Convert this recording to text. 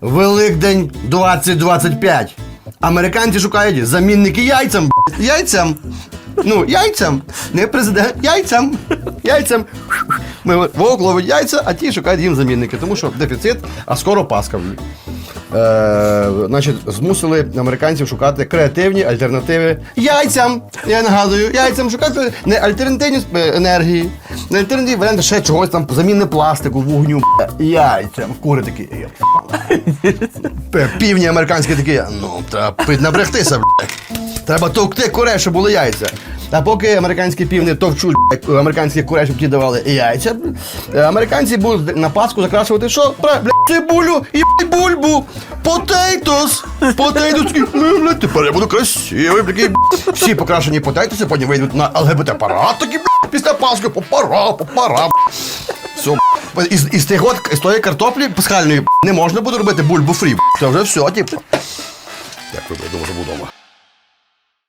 Великдень 2025. Американці шукають замінники яйцям. Яйцям. Ну, яйцям. Не президент, яйцям. Яйцям. Ми вовк ловить яйця, а ті шукають їм замінники, тому що дефіцит, а скоро Пасха. Е, значить, змусили американців шукати креативні альтернативи яйцям. Я нагадую, яйцям шукати не альтернативні е, енергії, не альтернативні варіанти ще чогось там заміни пластику, вогню. Яйцям. Кури такі. Півні американські такі, ну, треба піднабрехтися, блядь. Треба товкти курей, щоб були яйця. А поки американські півні товчуть блядь, американських курей, щоб ті давали яйця, е, американці будуть на Пасху закрашувати що? Бра- цибулю і бульбу. Потейтос. Потейтос. Ну, Тепер я буду красивий. Блядь. Всі покрашені потейтоси, потім вийдуть на ЛГБТ-парад, такі, блядь, після Пасхи, попара, попара. Все, із, із, тих от, з тої картоплі пасхальної не можна буде робити бульбу фрі. Це вже все, типу. Дякую, я думаю, що буду вдома.